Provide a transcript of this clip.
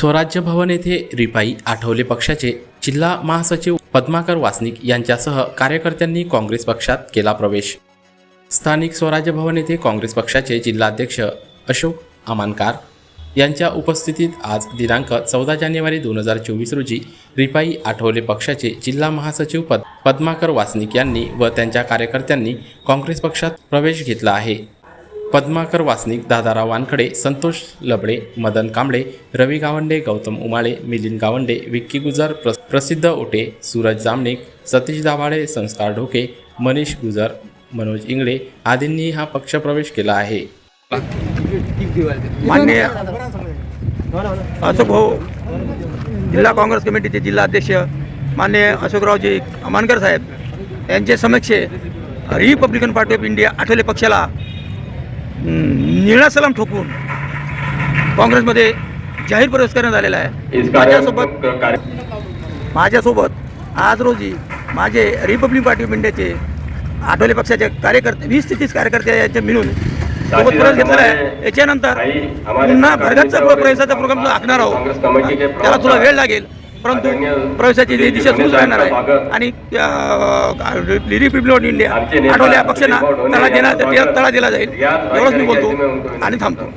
स्वराज्य भवन येथे रिपाई आठवले पक्षाचे जिल्हा महासचिव पद्माकर वासनिक यांच्यासह कार्यकर्त्यांनी काँग्रेस पक्षात केला प्रवेश. स्थानिक स्वराज्य भवन येथे काँग्रेस पक्षाचे जिल्हाध्यक्ष अशोक अमानकार यांच्या उपस्थितीत आज दिनांक चौदा जानेवारी दोन हजार चोवीस रोजी रिपाई आठवले पक्षाचे जिल्हा महासचिव पद पद्माकर वासनिक यांनी व त्यांच्या कार्यकर्त्यांनी काँग्रेस पक्षात प्रवेश घेतला आहे. पद्माकर वासनिक दादाराव वानखडे संतोष लबडे मदन कांबळे रवी गावंडे गौतम उमाळे मिलिंद गावंडे विक्की गुजर प्र प्रसिद्ध ओटे सूरज जामनिक सतीश दाभाडे संस्कार ढोके मनीष गुजर मनोज इंगळे आदींनी हा पक्षप्रवेश केला आहे. माननीय अशोक भाऊ जिल्हा काँग्रेस कमिटीचे जिल्हा अध्यक्ष माननीय अशोकरावजी अमानकर साहेब यांचे समक्ष Republican party of India Athawale पक्षाला निळा सलाम ठोकून काँग्रेसमध्ये जाहीर प्रवेश करण्यात आलेला आहे माझ्यासोबत माझ्यासोबत आज रोजी माझे रिपब्लिक पार्टी ऑफ इंडियाचे आठवले पक्षाचे कार्यकर्ते वीस ते तीस कार्यकर्ते यांचे मिळून सोबत प्रवेश घेतलेला आहे. याच्यानंतर पुन्हा भरगतचा प्रवेशाचा प्रोग्राम आखणार आहोत त्याला थोडा वेळ लागेल. परंतु प्रवेशाची जी दिशा सुरूच राहणार आहे आणि रिपब्लिक ऑफ इंडिया आठवले या पक्षांना त्याला देण्यात त्याला दिला जाईल. एवढंच मी बोलतो आणि थांबतो.